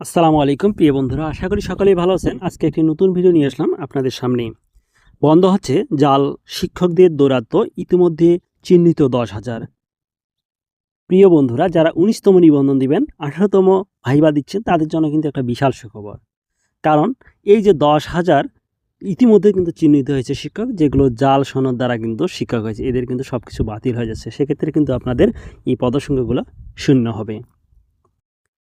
আসসালামু আলাইকুম, প্রিয় বন্ধুরা। আশা করি সকলেই ভালো আছেন। আজকে একটি নতুন ভিডিও নিয়ে আসলাম আপনাদের সামনে। বন্ধ হচ্ছে জাল। শিক্ষকদের দৌরাত্ম ইতিমধ্যে চিহ্নিত দশ হাজার। প্রিয় বন্ধুরা, যারা উনিশতম নিবন্ধন দিবেন, আঠারোতম ভাইবা দিচ্ছেন, তাদের জন্য কিন্তু একটা বিশাল সুখবর। কারণ এই যে দশ হাজার ইতিমধ্যে কিন্তু চিহ্নিত হয়েছে শিক্ষক, যেগুলো জাল সনদ দ্বারা কিন্তু শিক্ষক হয়েছে, এদের কিন্তু সব কিছু বাতিল হয়ে যাচ্ছে। সেক্ষেত্রে কিন্তু আপনাদের এই পদসংখ্যাগুলো শূন্য হবে।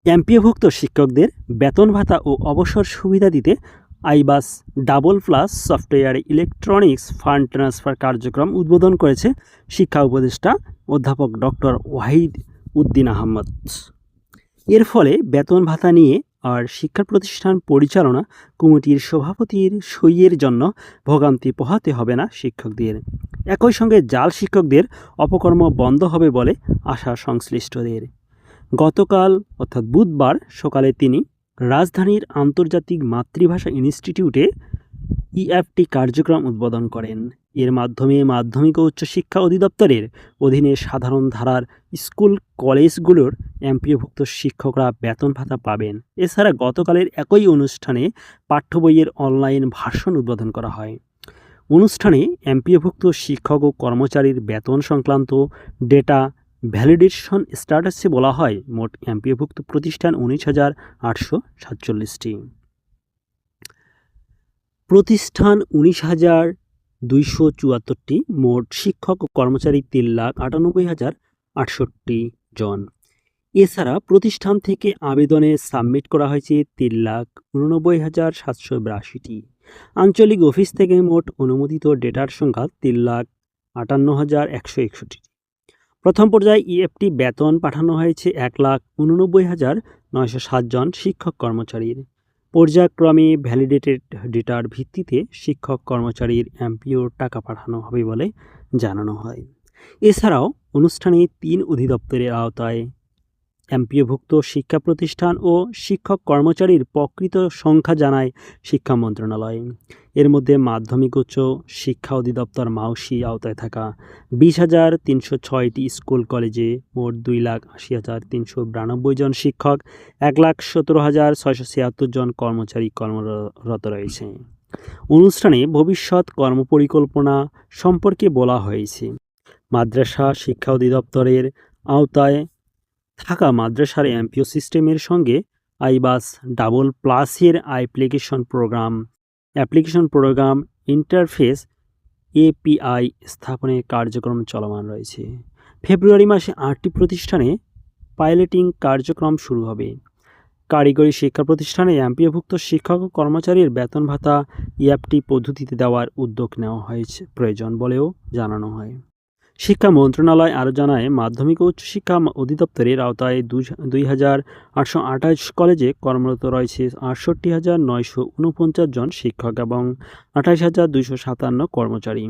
এমপিওভুক্ত শিক্ষকদের বেতন ভাতা ও অবসর সুবিধা দিতে iBAS double plus software electronics fund transfer কার্যক্রম উদ্বোধন করেছে শিক্ষা উপদেষ্টা অধ্যাপক ডক্টর ওয়াহিদ উদ্দিন আহমদ। এর ফলে বেতন ভাতা নিয়ে আর শিক্ষা প্রতিষ্ঠান পরিচালনা কমিটির সভাপতির সইয়ের জন্য ভোগান্তি পোহাতে হবে না শিক্ষকদের। একই সঙ্গে জাল শিক্ষকদের অপকর্ম বন্ধ হবে বলে আশা সংশ্লিষ্টদের। গতকাল, অর্থাৎ বুধবার সকালে তিনি রাজধানীর আন্তর্জাতিক মাতৃভাষা ইনস্টিটিউটে ইএফটি কার্যক্রম উদ্বোধন করেন। এর মাধ্যমে মাধ্যমিক ও উচ্চশিক্ষা অধিদপ্তরের অধীনে সাধারণ ধারার স্কুল কলেজগুলোর এমপিওভুক্ত শিক্ষকরা বেতন ভাতা পাবেন। এছাড়া গতকালের একই অনুষ্ঠানে পাঠ্য বইয়ের অনলাইন ভার্সন উদ্বোধন করা হয়। অনুষ্ঠানে এমপিওভুক্ত শিক্ষক ও কর্মচারীর বেতন সংক্রান্ত ডেটা ভ্যালিডেশন স্ট্যাটাসে বলা হয় মোট এমপিওভুক্ত প্রতিষ্ঠান উনিশ হাজার আটশো সাতচল্লিশটি। প্রতিষ্ঠান উনিশ হাজার দুইশো চুয়াত্তরটি, মোট শিক্ষক ও কর্মচারী তিন লাখ আটানব্বই হাজার আটষট্টি জন। এছাড়া প্রতিষ্ঠান থেকে আবেদনে সাবমিট করা হয়েছে তিন লাখ উননব্বই হাজার সাতশো বিরাশিটি। আঞ্চলিক অফিস থেকে মোট অনুমোদিত ডেটার সংখ্যা তিন লাখ আটান্ন হাজার একশো একষট্টি। প্রথম পর্যায়ে ইএফটি বেতন পাঠানো হয়েছে এক লাখ উননব্বই হাজার নয়শো সাতজন শিক্ষক কর্মচারীর। পর্যায়ক্রমে ভ্যালিডেটেড ডেটার ভিত্তিতে শিক্ষক কর্মচারীর অ্যাম্পিওর টাকা পাঠানো হবে বলে জানানো হয়। এছাড়াও অনুষ্ঠানে তিন অধিদপ্তরের আওতায় এমপিওভুক্ত শিক্ষা প্রতিষ্ঠান ও শিক্ষক কর্মচারীর প্রকৃত সংখ্যা জানায় শিক্ষা মন্ত্রণালয়। এর মধ্যে মাধ্যমিক উচ্চ শিক্ষা অধিদপ্তর মাউসি আওতায় থাকা বিশ হাজার তিনশো ছয়টি স্কুল কলেজে মোট দুই লাখ আশি হাজার তিনশো বিরানব্বই জন শিক্ষক, এক লাখ সতেরো হাজার ছয়শো ছিয়াত্তর জন কর্মচারী কর্মরত রয়েছে। অনুষ্ঠানে ভবিষ্যৎ কর্মপরিকল্পনা সম্পর্কে বলা হয়েছে। মাদ্রাসা শিক্ষা অধিদপ্তরের আওতায় থাকা মাদ্রাসার এমপিও সিস্টেমের সঙ্গে আইবাস ডাবল প্লাসের application program. Application program interface API স্থাপনের কার্যক্রম চলমান রয়েছে। ফেব্রুয়ারি মাসে আটটি প্রতিষ্ঠানে পাইলটিং কার্যক্রম শুরু হবে। কারিগরি শিক্ষা প্রতিষ্ঠানে এমপিওভুক্ত শিক্ষক ও কর্মচারীর বেতন ভাতা ইএফটি পদ্ধতিতে দেওয়ার উদ্যোগ নেওয়া হয়েছে প্রয়োজন বলেও জানানো হয়। শিক্ষা মন্ত্রণালয় আরও জানায়, মাধ্যমিক ও উচ্চশিক্ষা অধিদপ্তরের আওতায় দুই হাজার আটশো আঠাশ কলেজে কর্মরত রয়েছে আটষট্টি হাজার নয়শো উনপঞ্চাশ জন শিক্ষক এবং আঠাশ হাজার দুইশো সাতান্ন কর্মচারী।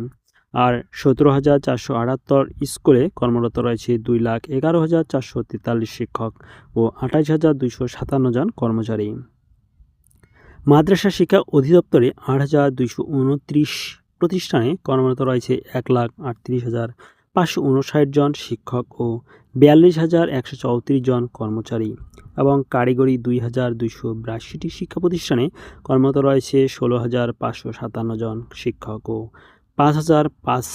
আর সতেরো হাজার চারশো আটাত্তর স্কুলে কর্মরত রয়েছে দুই লাখ এগারো হাজার চারশো তেতাল্লিশ শিক্ষক ও আঠাশ হাজার দুইশো সাতান্ন জন কর্মচারী। মাদ্রাসা শিক্ষা অধিদপ্তরে আট হাজার দুইশো উনত্রিশ প্রতিষ্ঠানে কর্মরত রয়েছে এক লাখ আটত্রিশ হাজার পাঁচশো উনষাট জন শিক্ষক ও বিয়াল্লিশ হাজার একশো চৌত্রিশ জন কর্মচারী এবং কারিগরি দুই হাজার দুইশো বিরাশিটি শিক্ষা প্রতিষ্ঠানে কর্মরত রয়েছে ষোলো হাজার পাঁচশো সাতান্ন জন শিক্ষক ও পাঁচ হাজার পাঁচ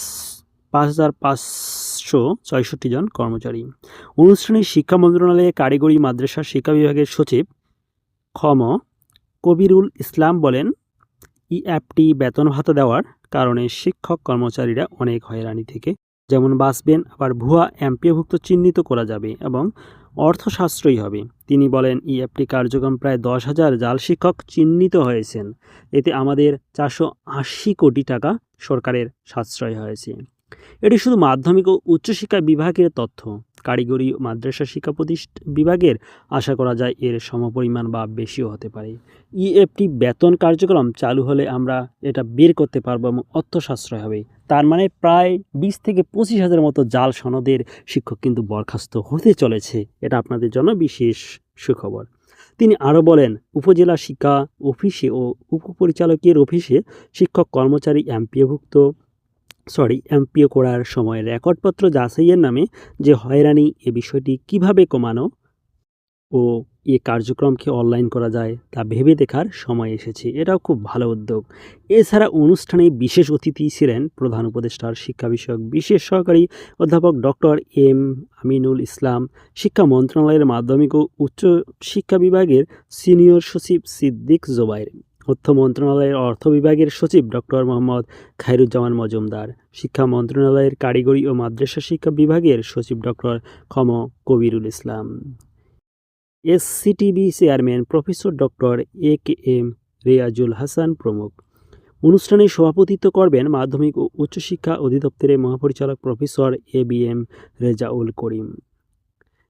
পাঁচ হাজার পাঁচশো ছয়ষট্টি জন কর্মচারী। অনুষ্ঠানে শিক্ষা মন্ত্রণালয়ে কারিগরি মাদ্রাসা শিক্ষা বিভাগের সচিব খম কবিরুল ইসলাম বলেন ইএফটি বেতন ভাতা দেওয়ার কারণে শিক্ষক কর্মচারীরা অনেক হয়রানি থেকে যেমন বাসবেন, আবার ভুয়া এমপিওভুক্ত চিহ্নিত করা যাবে এবং অর্থ সাশ্রয়ী হবে। তিনি বলেন, ইএফটি কার্যক্রম প্রায় দশ হাজার জাল শিক্ষক চিহ্নিত হয়েছেন। এতে আমাদের চারশো আশি কোটি টাকা সরকারের সাশ্রয় হয়েছে। এটি শুধু মাধ্যমিক ও উচ্চশিক্ষা বিভাগের তথ্য। কারিগরি ও মাদ্রাসা শিক্ষা প্রতিষ্ঠান বিভাগের আশা করা যায় এর সমপরিমাণ বা বেশিও হতে পারে। ইএফটি বেতন কার্যক্রম চালু হলে আমরা এটা বের করতে পারব এবং অর্থ সাশ্রয় হবে। তার মানে প্রায় বিশ থেকে পঁচিশ হাজার মতো জাল সনদের শিক্ষক কিন্তু বরখাস্ত হতে চলেছে। এটা আপনাদের জন্য বিশেষ সুখবর। তিনি আরও বলেন, উপজেলা শিক্ষা অফিসে ও উপপরিচালকের অফিসে শিক্ষক, কর্মচারী এমপিওভুক্ত সরি এমপিও করার সময় রেকর্ডপত্র যাচাইয়ের নামে যে হয়রানি এ বিষয়টি কীভাবে কমানো ও এ কার্যক্রমকে অনলাইন করা যায় তা ভেবে দেখার সময় এসেছে। এটাও খুব ভালো উদ্যোগ। এছাড়া অনুষ্ঠানে বিশেষ অতিথি ছিলেন প্রধান উপদেষ্টার শিক্ষা বিষয়ক বিশেষ সহকারী অধ্যাপক ডক্টর এম, আমিনুল ইসলাম, শিক্ষা মন্ত্রণালয়ের মাধ্যমিক ও উচ্চ শিক্ষা বিভাগের সিনিয়র সচিব সিদ্দিক জোবাইর অর্থ মন্ত্রণালয়ের অর্থ বিভাগের সচিব ডক্টর মোহাম্মদ খায়রুজ্জামান মজুমদার, শিক্ষা মন্ত্রণালয়ের কারিগরি ও মাদ্রাসা শিক্ষা বিভাগের সচিব doctor খম Kabirul Islam. SCTB chairman professor doctor A K M Reazul Hasan প্রমুখ। অনুষ্ঠানে সভাপতিত্ব করবেন মাধ্যমিক ও উচ্চশিক্ষা অধিদপ্তরের মহাপরিচালক professor A B M Rezaul Karim.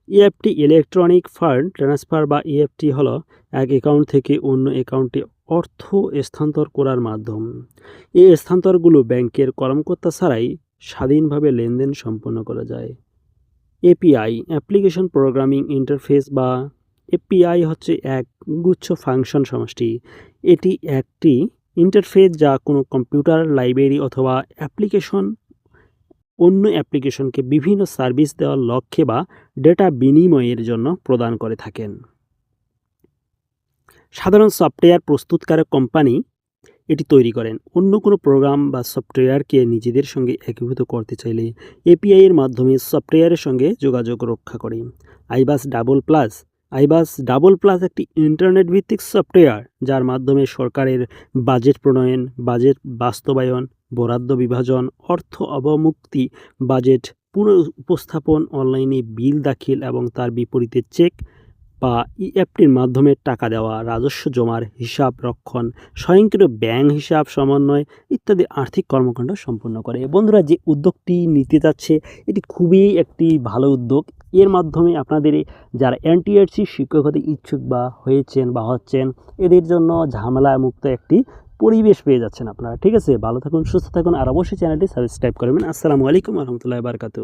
EFT electronic fund transfer বা ইএফটি হলো এক অ্যাকাউন্ট থেকে অন্য অ্যাকাউন্টে অর্থ স্থানান্তর করার মাধ্যম। এই স্থানান্তরগুলো ব্যাংকের কর্মকর্তা ছাড়াই স্বাধীনভাবে লেনদেন সম্পন্ন করা যায়। এপিআই অ্যাপ্লিকেশন প্রোগ্রামিং ইন্টারফেস বা এপিআই হচ্ছে এক গুচ্ছ ফাংশন সমষ্টি। এটি একটি ইন্টারফেস যা কোনো কম্পিউটার, লাইব্রেরি অথবা অ্যাপ্লিকেশন, অন্য অ্যাপ্লিকেশনকে বিভিন্ন সার্ভিস দেওয়ার লক্ষ্যে বা ডেটা বিনিময়ের জন্য প্রদান করে থাকেন। সাধারণ সফটওয়্যার প্রস্তুতকারক কোম্পানি এটি তৈরি করেন। অন্য কোনো প্রোগ্রাম বা সফটওয়্যারকে নিজেদের সঙ্গে একীভূত করতে চাইলে এপিআই এর মাধ্যমে সফটওয়্যারের সঙ্গে যোগাযোগ রক্ষা করে। IBAS double plus. IBAS double plus একটি ইন্টারনেট ভিত্তিক সফটওয়্যার, যার মাধ্যমে সরকারের বাজেট প্রণয়ন, বাজেট বাস্তবায়ন, বরাদ্দ বিভাজন, অর্থ অবমুক্তি, বাজেট পুনঃ উপস্থাপন অনলাইনে বিল দাখিল এবং তার বিপরীতে চেক বা ইএফটির মাধ্যমে টাকা দেওয়া, রাজস্ব জমার, হিসাব রক্ষণ, স্বয়ংক্রিয় ব্যাংক হিসাব সমন্বয় ইত্যাদি আর্থিক কর্মকাণ্ড সম্পন্ন করে। বন্ধুরা, যে উদ্যোগটি নিতে যাচ্ছে, এটি খুবই একটি ভালো উদ্যোগ। এর মাধ্যমে আপনাদের যারা এনটিআরসি শিক্ষক হতে ইচ্ছুক বা হয়েছেন বা হচ্ছেন, এদের জন্য ঝামেলা মুক্ত একটি পরিবেশ পেয়ে যাচ্ছেন আপনারা। ঠিক আছে? ভালো থাকুন, সুস্থ থাকুন, আর অবশ্যই চ্যানেলটি সাবস্ক্রাইব করবেন। আসসালামু আলাইকুম রহমতুল্লাহ বারকাতু